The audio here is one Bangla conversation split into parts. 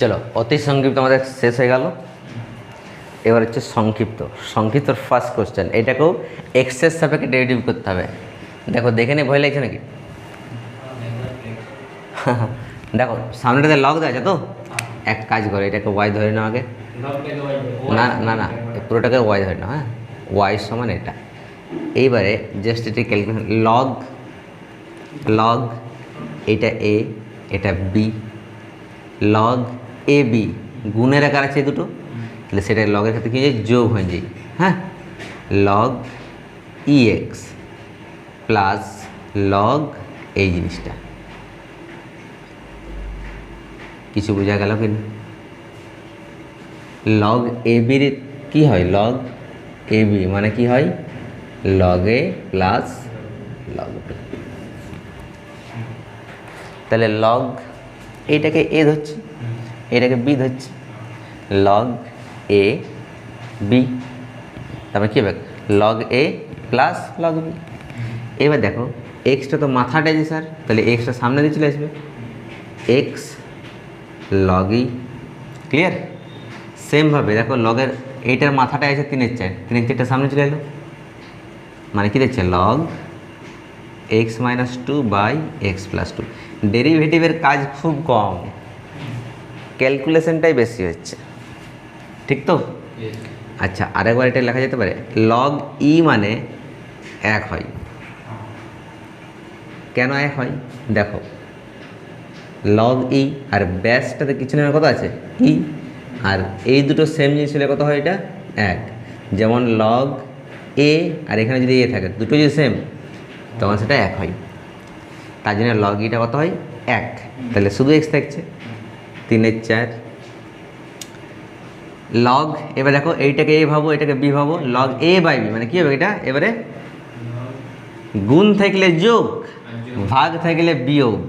চলো, অতি সংক্ষিপ্ত আমাদের শেষ হয়ে গেল। এবার হচ্ছে সংক্ষিপ্ত। সংক্ষিপ্ত ফার্স্ট কোশ্চেন এটাকেও এক্সেস সাপেক্ষে ডেরিভেটিভ করতে হবে। দেখো, দেখে নিয়ে ভয় লাগছে নাকি? দেখো, সামনেটাতে লগ দেওয়া আছে তো? এক কাজ করে, এটাকে ওয়াই ধরে নাও আগে। না না না, পুরোটাকে ওয়াই ধরে নাও হ্যাঁ? ওয়াই সমান এটা। এইবারে জাস্ট এটি ক্যালকুলেশন লগ লগ এটা এ এটা বি লগ এ বি গুণের আকার আছে দুটো? তাহলে সেটা লগের ক্ষেত্রে কী হয়ে যোগ হয়ে যায়। হ্যাঁ? Log e x plus log এই জিনিসটা। কিছু বোঝা গেল কি লগ এ বির কী হয়? লগ এ বি মানে কি হয়? লগ এ প্লাস লগ তাহলে লগ এইটাকে এ ধরছি। এটাকে বি ধরছি লগ এ বি তারপরে কী হবে? Log a plus log b এবার দেখো এক্সটা তো মাথাটা যে স্যার তাহলে এক্সটা সামনে দিয়ে চলে আসবে। এক্স লগ ই ক্লিয়ার সেমভাবে দেখো লগের এইটার মাথাটা আছে তিনের চার, তিনের চারটা সামনে চলে এলো। মানে কী দেখছে? Log x minus two by x plus two ডেরিভেটিভের কাজ খুব কম। ক্যালকুলেশনটাই বেশি হচ্ছে। ঠিক তো? আচ্ছা আরেকবার এটা লেখা যেতে পারে। লগ ই মানে এক হয়। কেন এক হয়? দেখো। লগ ই আর ব্যাসটাতে কিছু নেওয়ার কথা আছে? ই আর এই দুটো সেম জিনিস হলে কত হয় এটা? এক। যেমন লগ এ আর এখানে যদি এ থাকে দুটো যদি সেম তখন সেটা এক হয়। তার জন্য লগ ইটা কত হয়? এক। তাহলে শুধু এক্স থাকছে। তিনের চার। লগ এবার দেখো এইটাকে এ ভাবো, এটাকে বি ভাবো। লগ এ বাই বি মানে কী হবে এটা? এবারে গুণ থাকলে যোগ, ভাগ থাকলে বিয়োগ।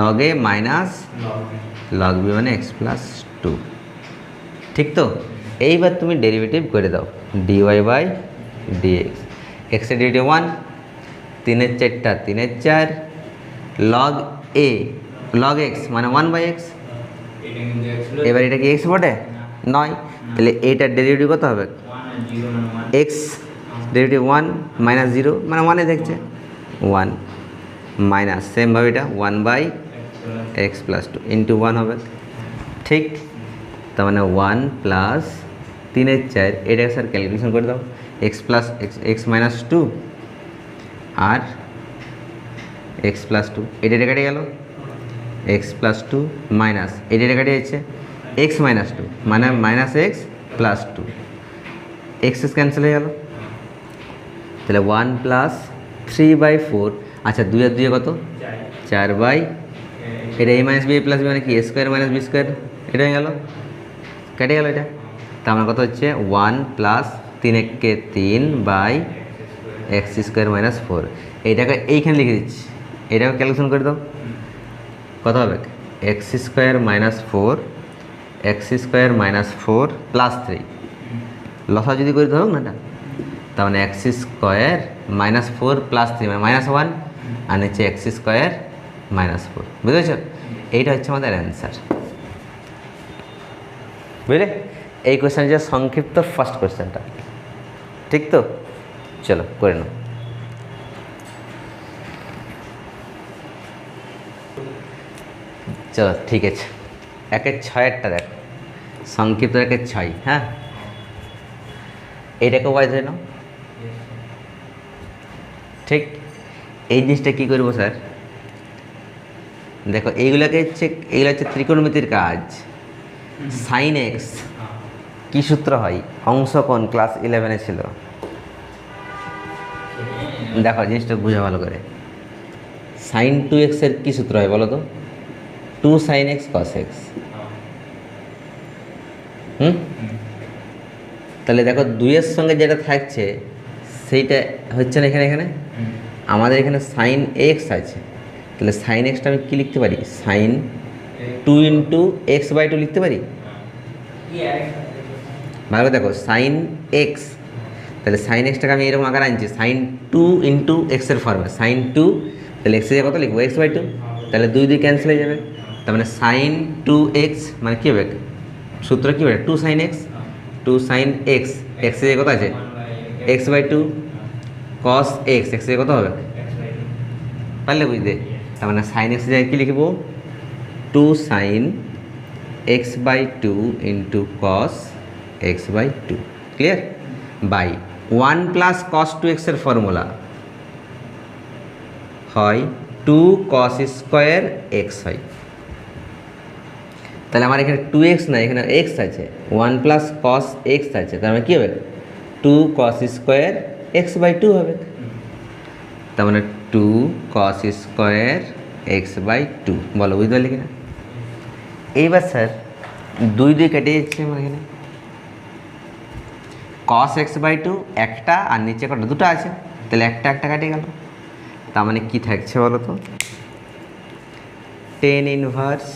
Log a minus log b মানে এক্স প্লাস টু ঠিক তো? এইবার তুমি ডেরিভেটিভ করে দাও। ডিওয়াই বাই ডিএক্স এক্সের ডেরিভেটিভ ওয়ান তিনের চারটা, তিনের চার। লগ এ লগ এক্স মানে ওয়ান বাই এক্স এবার এটা কি এক্স বটে? নয়। তাহলে এইটার ডেরিভেটিভ কত হবে? X derivative one minus zero মানে ওয়ানে দেখছে। ওয়ান মাইনাস সেমভাবে এটা one by x plus two into one হবে। ঠিক? তার মানে ওয়ান প্লাস তিনের চার এটাকে স্যার ক্যালকুলেশন করে দাও। X plus x x minus two আর এক্স প্লাস টু এটা এটা কেটে গেল। এক্স প্লাস টু মাইনাস এটা কেটে যাচ্ছে এক্স মাইনাস টু মানে minus x plus two x cancel হয়ে গেল। তাহলে one plus three by four আচ্ছা দুই আর দুই কত? চার বাই এটা a minus b plus b মানে কি? A square minus b square এটা হয়ে গেল। কেটে গেল এটা। তার মানে কত হচ্ছে? ওয়ান প্লাস তিন এককে তিন by x square minus four এইটাকে এইখানে লিখে দিচ্ছি। এটাকে ক্যালকুলেশন করে দাও। কত হবে? X square minus four x square minus four plus three লসা যদি করে হোক না এটা। তার মানে x square minus four plus three মানে মাইনাস ওয়ান আর নিচে এক্স স্কোয়ার মাইনাস ফোর বুঝেছ? এইটা হচ্ছে আমাদের অ্যান্সার বুঝলে? এই কোয়েশ্চেন যে সংক্ষিপ্ত ফার্স্ট কোয়েশ্চেনটা ঠিক তো? চলো, করে নাও। চলো, ঠিক আছে। একের ছয়েরটা দেখো। সংক্ষিপ্ত একের ছয় হ্যাঁ? এইটাকে ওয়াই ধরে নাও। ঠিক? এই জিনিসটা কী করব, স্যার? দেখো, এইগুলোকে হচ্ছে, এইগুলো হচ্ছে ত্রিকোণমিতির কাজ। সাইন এক্স কী সূত্র হয়? অংশ কোন ক্লাস ইলেভেনে ছিল। দেখো, জিনিসটা বুঝা ভালো করে। সাইন টু এক্সের কী সূত্র হয় বলো তো? Two sine x cos x hmm? তাহলে দেখো দুইয়ের সঙ্গে যেটা থাকছে, সেইটা হচ্ছে না এখানে এখানে? আমাদের এখানে সাইন এক্স আছে। তাহলে সাইন এক্সটা আমি কী লিখতে পারি? Sine two into x by two লিখতে পারি? ভালো দেখো সাইন এক্স তাহলে সাইন এক্সটাকে আমি এরকম আকার আনছি সাইন টু ইন্টু এক্সের ফর্মে সাইন টু তাহলে এক্সের কত লিখব? এক্স বাই টু তাহলে দুই দুই ক্যান্সেল হয়ে যাবে। তার মানে সাইন টু এক্স মানে কী হবে? সূত্র কী হবে? Two sine x two sine x এক্সের কত আছে? X by two cos x এক্সের কত হবে? পারলে বুঝতে। তার মানে সাইন এক্স জায়গায় কী লিখব? Two sine x by two into cos x by two clear by one plus cos two এক্সের ফর্মুলা হয় টু কস স্কোয়ার এক্স হয়। তাহলে আমার এখানে টু এক্স না এখানে এক্স আছে। ওয়ান প্লাস কস এক্স আছে, তার মানে কী হবে? Two cos square x by two হবে। তার মানে two cos square x by two বলো, বুঝতে পারলি কিনা? এইবার স্যার, দুই দুই কেটে যাচ্ছে আমার এখানে। কস এক্স বাই টু একটা, আর নিচে কটা দুটো আছে। তাহলে একটা একটা কাটে গেল। তার মানে কী থাকছে বলো তো? Tan inverse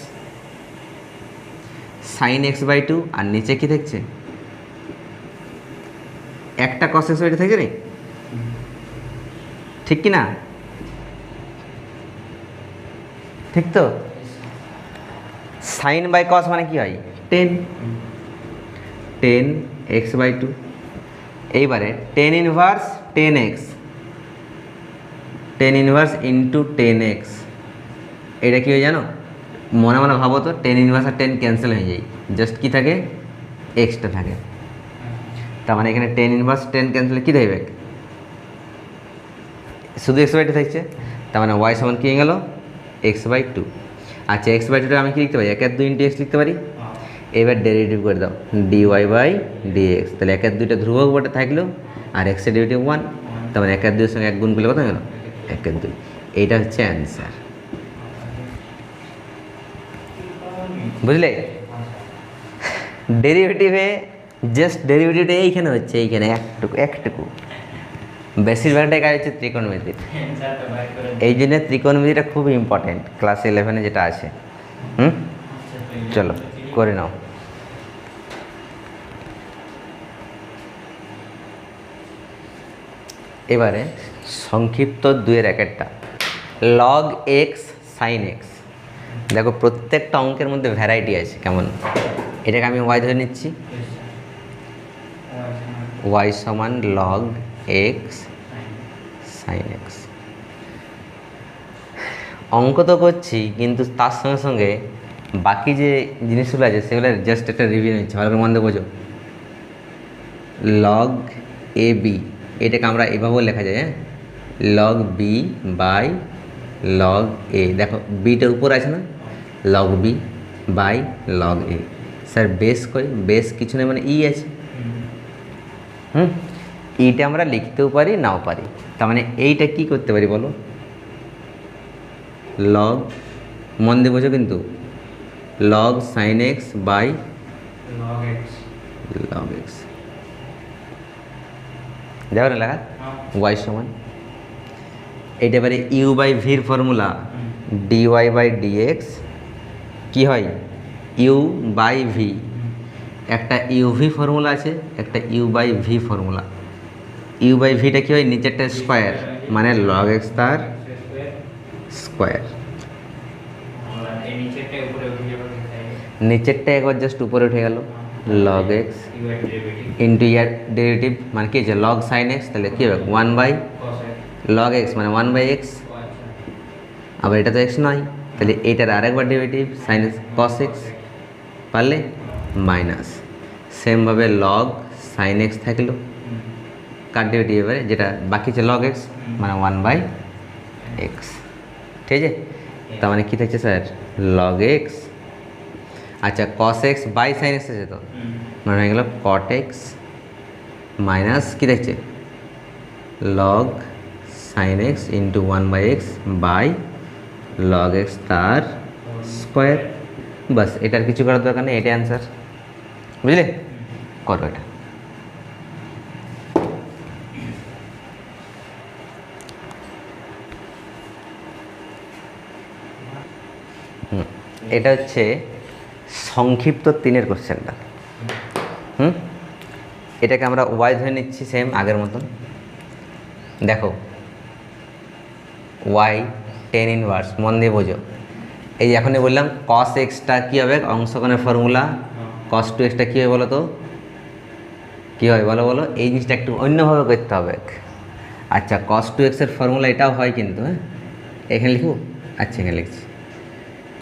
sine x by two আর নিচে কী থাকছে একটা কস এক্স বাই টু থাকছে রে। ঠিক কি না ঠিক তো? সাইন বাই কস মানে কি হয়? Tan tan x by two এইবারে tan inverse tan x tan inverse into tan x এটা কি হয় জানো? মনে মনে ভাবো তো টেন ইনভার্স আর টেন ক্যান্সেল হয়ে যায়। জাস্ট কী থাকে? এক্সটা থাকে। তার মানে এখানে টেন ইনভার্স টেন ক্যান্সেল কী থাকবে? শুধু এক্স বাই টু থাকছে? তার মানে ওয়াই সমান কী হয়ে গেল? এক্স বাই টু আচ্ছা এক্স বাই টুটা আমি কী লিখতে পারি? এক এক দুই ইন্টু এক্স লিখতে পারি? এবার ডেরিভেটিভ করে দাও। D y by d x তাহলে এক দুইটা ধ্রুবক বটে, থাকল। আর এক্সের ডেরিভেটিভ ওয়ান তার মানে এক এক দুইয়ের সঙ্গে এক গুণ করলে কত গেল? এক এক দুই। এইটা হচ্ছে অ্যান্সার বুঝলে? ডেরিভেটিভে জাস্ট ডেরিভেটিভটা এইখানে হচ্ছে, এইখানে একটুকু একটুকু। বেশিরভাগটাই কাজ হচ্ছে ত্রিকোণমিতির এই জন্য ত্রিকোণমিতিটা খুব ইম্পর্টেন্ট ক্লাস ইলেভেনে যেটা আছে। হুম? চলো, করে নাও। এবারে সংক্ষিপ্ত দুয়ের এক একটা লগ এক্স সাইন এক্স দেখো, প্রত্যেকটা অঙ্কের মধ্যে ভ্যারাইটি আছে, কেমন? এটাকে আমি ওয়াই ধরে নিচ্ছি। ওয়াই সমান লগ এক্স সাইন এক্স অঙ্ক তো করছি, কিন্তু তার সঙ্গে সঙ্গে বাকি যে জিনিসগুলো আছে, সেগুলো জাস্ট একটা রিভিউ নিচ্ছে। ভালো করে মন বোঝো। লগ এ বি এটাকে আমরা এভাবেও লেখা যায় হ্যাঁ? Log b by log a দেখো বিটার উপর আছে না? Log b by log a sir base কই? বেস কিছু নেই মানে ই আছে। হুম? ইটা আমরা লিখতেও পারি নাও পারি। তার মানে এইটা কি করতে পারি বলো? লগ মন দিয়ে বোঝো কিন্তু। Log sine x by log x log x যাবে না লেখা? ওয়াই সমান। এইটা এবারে ইউ বাই ভির formula d y by dx কী হয়? ইউ বাই ভি একটা ইউভি ফর্মুলা আছে একটা u by v formula u by ভিটা কী হয়? নিচেরটা স্কোয়ার মানে লগ এক্স তার স্কোয়ার নিচেরটা একবার জাস্ট উপরে উঠে গেল। লগ এক্স ইন্টু ইয়ার ডেরিভেটিভ মানে কি আছে লগ সাইন এক্স তাহলে কী হবে? ওয়ান বাই লগ এক্স মানে ওয়ান বাই এক্স আবার এটা তো এক্স নয়। তাহলে এটার আরেকবার ডেরিভেটিভ সাইন কস এক্স পারলে মাইনাস সেমভাবে লগ সাইন এক্স থাকল। কার ডেরিভেটিভ এবারে? যেটা বাকি আছে লগ এক্স মানে ওয়ান বাই এক্স ঠিক আছে? তার মানে কী থাকছে স্যার লগ এক্স আচ্ছা cos x by sine x আছে তো। মানে হয়ে গেল কট এক্স মাইনাস কী দেখছে log sine x into one by x by log x তার স্কোয়ার বাস, এটার কিছু করার দরকার নেই, এটাই অ্যান্সার বুঝলে? করো এটা। এটা হচ্ছে সংক্ষিপ্ত তিনের কোশ্চেনটা হুম? এটাকে আমরা ওয়াই ধরে নিচ্ছি সেম আগের মতন। দেখো ওয়াই টেন ইনভার্স, মন দিয়ে বোঝো। এই এখনই বললাম কস এক্সটা কী হবে? অংশকনের ফর্মুলা কস টু এক্সটা কী হবে বলো তো? কী হয় বলো বলো? এই জিনিসটা একটু অন্যভাবে করতে হবে। আচ্ছা কস টু এক্সের ফর্মুলা এটাও হয় কিন্তু হ্যাঁ? এখানে লিখব? আচ্ছা এখানে লিখছি।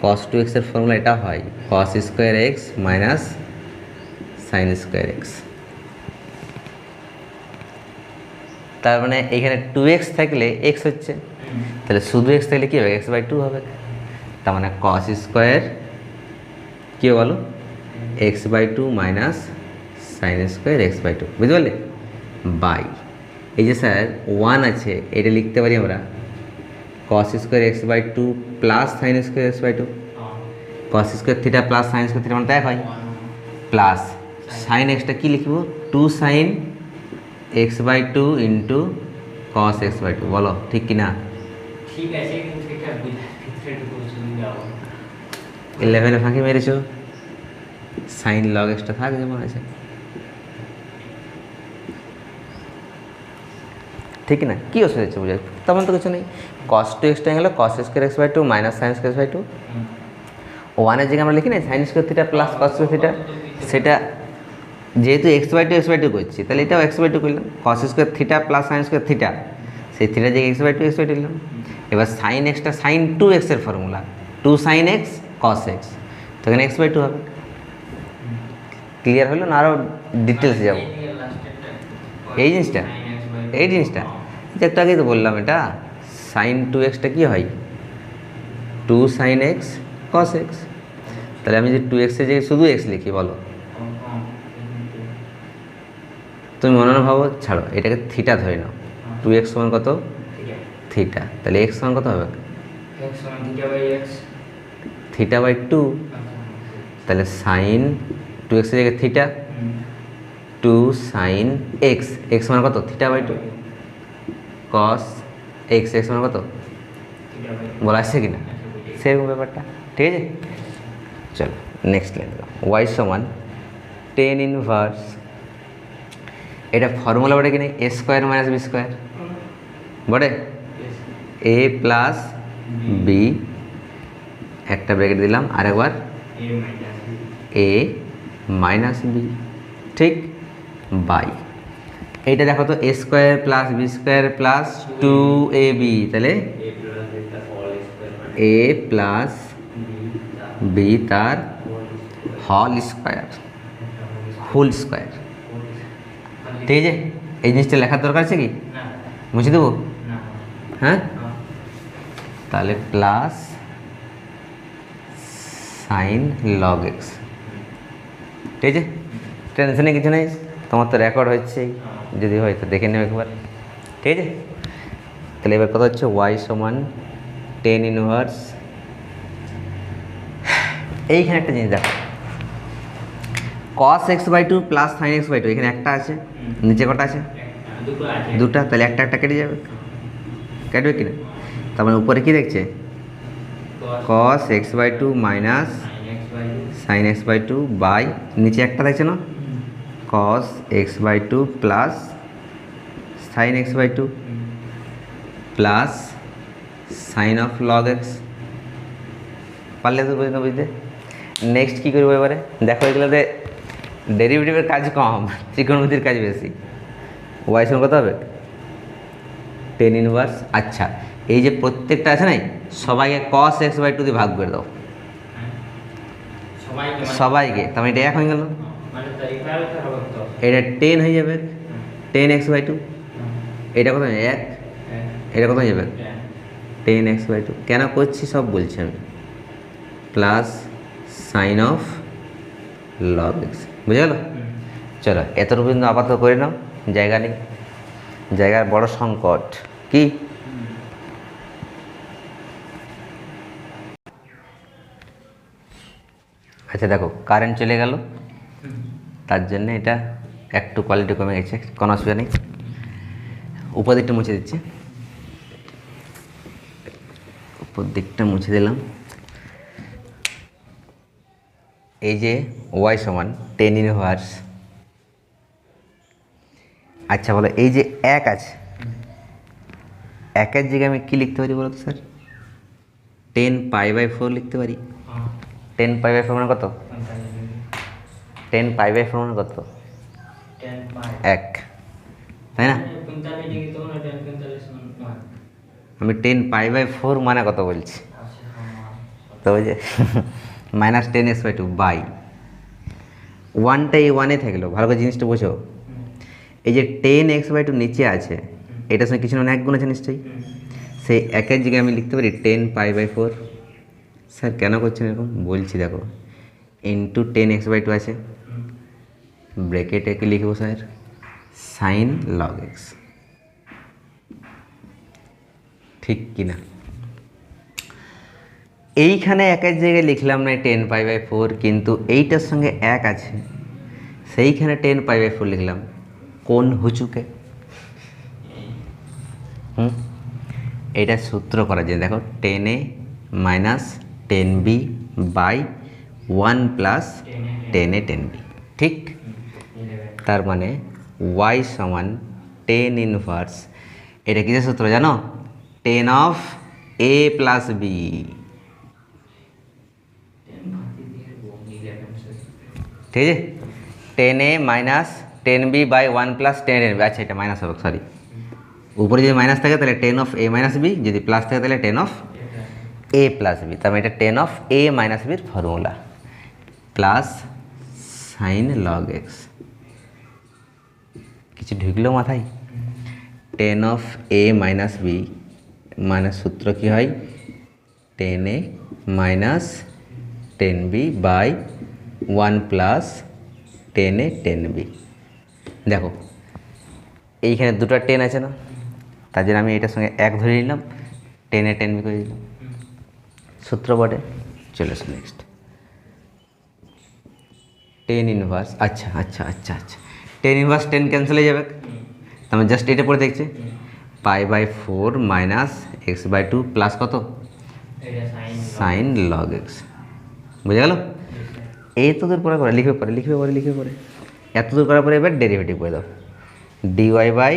কস টু এক্সের ফর্মুলা এটা হয়। Cos square x minus sine square x তার মানে এখানে টু এক্স থাকলে এক্স হচ্ছে। তাহলে শুধু এক্স থাকলে কী হবে? এক্স বাই টু হবে? তার মানে কস স্কোয়ার কী বলো? X by two minus sine square x by two বুঝতে পারলে? বাই এই যে স্যার ওয়ান আছে, এটা লিখতে পারি আমরা? Cos square x by two plus sine square x by two cos square theta plus sine square theta মানে এক হয়। প্লাস সাইন এক্সটা কী লিখব? Two sine x by two into cos x by two বলো, ঠিক কি না ইলেভেনে ফাঁকি মেরেছো? সাইন লগ এক্সটা থাক যেমন আছে ঠিক না? কী অসুবিধা হচ্ছে বুঝাই তেমন তো কিছু নেই। কস টু এক্সটা গেলো cos square x by two minus sine square by two. ওয়ানের জায়গায় আমরা লিখি না sine square theta plus cos square theta সেটা যেহেতু x by two x by two করছি, তাহলে এটাও এক্স বাই টু করলাম। Cos square theta plus sine square theta সেই থিটা জায়গায় x by two x by two দিলাম এবার সাইন এক্সটা সাইন টু এক্সের formula two sine x cos x তো এখানে এক্স বাই টু হবে। ক্লিয়ার হলো না আরও ডিটেলসে যাব? এই জিনিসটা? এই জিনিসটা। যে একটু আগেই তো বললাম এটা। সাইন টু এক্সটা কী হয়? Two sine x cos x তাহলে আমি যে টু এক্সের জায়গায় শুধু এক্স লিখি, বলো। তুমি মনে ভাবো ছাড়ো, এটাকে থিটা ধরে নাও। টু এক্স সমান কত? থিটা তাহলে এক্স সমান কত হবে? থিটা বাই টু তাহলে সাইন টু এক্স এক্সের জায়গায় theta two sine x x সমান কত? Theta by two cos x x সমান কত? বলা আসছে কি না সেরকম ব্যাপারটা। ঠিক আছে? চলো নেক্সট লাইন ওয়াই সমান টেন ইনভার্স এটা ফর্মুলা বটে কি নেই a square minus b square বটে? এ প্লাস বি একটা ব্র্যাকেট দিলাম আরেকবার এ মাইনাস বি ঠিক? বাই এইটা দেখো তো a square plus b square plus two a b তাহলে এ প্লাস বি তার হল স্কোয়ার হোল স্কোয়ার ঠিক আছে? এই জিনিসটা লেখার দরকার আছে কি? মুছে দেবো? হ্যাঁ? তাহলে প্লাস সাইন লগ এক্স ঠিক আছে টেনশনে কিছু নেই তোমার তো রেকর্ড হচ্ছে যদি হয় তো দেখে নেবে একবার। ঠিক আছে? তাহলে এবার কথা হচ্ছে ওয়াই সমান টেন ইনভার্স এইখানে একটা জিনিস দেখো। Cos x by two plus sine x by two এখানে একটা আছে নিচে কটা আছে? দুটো দুটা তাহলে একটা একটা কেটে যাবে। কাটবে কি না? তার মানে উপরে কি দেখছে? Cos x by two minus sin x by 2 sine x by two by নিচে একটা দেখছে না? Cos x by two plus sine x by two plus sine of log x পারলে তো বুঝতে বুঝতে। নেক্সট কী করব এবারে? দেখো এগুলোতে ডেরিভেটিভের কাজ কম, ত্রিকোণমিতির কাজ বেশি। ওয়াই সঙ্গে কত হবে? টেন ইনভার্স আচ্ছা এই যে প্রত্যেকটা আছে নাই সবাইকে কস এক্স বাই টু দিয়ে ভাগ করে দাও। সবাইকে মানে- তার মানে এটা এক হয়ে গেল? মানে এটা টেন হয়ে যাবে। টেন এক্স বাই টু এটা কত এক। এটা কত হয়ে যাবে? টেন এক্স বাই টু কেন করছি সব বলছি আমি। Plus sine of log x বুঝে গেল? চলো এতটুকু পর্যন্ত আপাতত করে নাও। জায়গা নেই। জায়গার বড় সংকট। কি? আচ্ছা দেখো কারেন্ট চলে গেল। তার জন্য এটা একটু কোয়ালিটি কমে গেছে, কোনো অসুবিধা নেই। উপর দিকটা মুছে দিচ্ছি। উপর দিকটা মুছে দিলাম। এই যে ওয়াই সমান টেন ইনভার্স আচ্ছা বলো, এই যে এক আছে, একের জায়গায় আমি কী লিখতে পারি বলো তো, sir? Tan pi by four লিখতে পারি। টেন পাই বাই ফোর মানে কত? টেন পাই বাই ফোর মানে কত? এক। তাই না? আমি টেন পাই বাই ফোর মানে কত বলছি? আচ্ছা তো ওই যে minus tan x by two by ওয়ানটা এই ওয়ানে থাকল। ভালো করে জিনিসটা বোঝো। এই যে টেন এক্স বাই টু নিচে আছে এটার সঙ্গে কিছু না এক গুণ আছে নিশ্চয়ই? সেই একের জায়গায় আমি লিখতে পারি tan pi by four sir কেন করছেন এরকম? বলছি দেখো into tan x by two আছে। ব্রেকেটে কি লিখব স্যার? সাইন লগ এক্স ঠিক কি না এইখানে একের জায়গায় লিখলাম না টেন পাই বাই ফোর কিন্তু এইটার সঙ্গে এক আছে। সেইখানে টেন পাই বাই ফোর লিখলাম। কোন হুচুকে? হুম? এটা সূত্র করা যায়। দেখো tan minus tan b by one plus tan a tan b. ঠিক? তার মানে ওয়াই সমান টেন ইনভার্স। এটা কিসের সূত্র জানো? Tan of a plus b. ঠিক আছে? Tan a minus tan b by one plus tan n b. আচ্ছা এটা মাইনাস হবে, সরি। উপরে যদি মাইনাস থাকে তাহলে tan of a minus b, যদি প্লাস থাকে তাহলে tan of a plus b তার মানে এটা টেন অফ এ মাইনাস বির formula plus sine log x কিছু ঢুকলো মাথায়? Tan of a minus b মানে সূত্র কী হয়? Tan a minus tan b by one plus tan a tan b দেখো, এইখানে দুটো টেন আছে না? তার জন্য আমি এটার সঙ্গে এক ধরে নিলাম। টেনে টেন বি করে দিলাম। সূত্র বটে চলে এসো নেক্সট টেন ইনভার্স আচ্ছা আচ্ছা আচ্ছা আচ্ছা। টেন ইনভার্স টেন ক্যান্সেল হয়ে যাবে। মানে জাস্ট এটা পড়ে দেখছি। Pi by four minus x by two plus কত? সাইন লগ এক্স বুঝে গেল? এই তো দূর পরে করে লিখবে পরে লিখবে পরে লিখবে পরে। এত দূর করার পরে এবার ডেরিভেটিভ করে দাও। D y by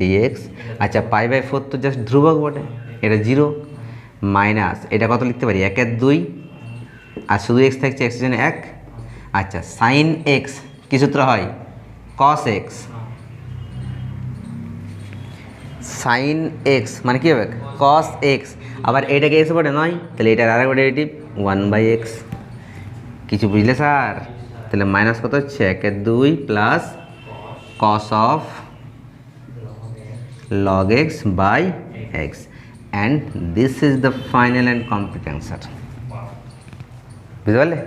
d x আচ্ছা পাই বাই ফোর তো জাস্ট ধ্রুবক বটে। এটা জিরো মাইনাস, এটা কত লিখতে পারি? একের দুই, আর শুধু এক্স থাকছে এক্সের জন্য এক। আচ্ছা সাইন এক্স কী সূত্র হয়? কস এক্স সাইন এক্স মানে কী হবে? কস এক্স আবার এটাকে এসে পড়ে নয়? তাহলে এটার আর একটা ডেরিভেটিভ ওয়ান বাই এক্স কিছু বুঝলে, স্যার? তাহলে মাইনাস কত হচ্ছে? একের দুই plus cos of log x by x and this is the final and complete answer বুঝতে পারলে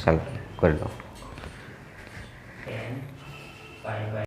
চলো করে দাও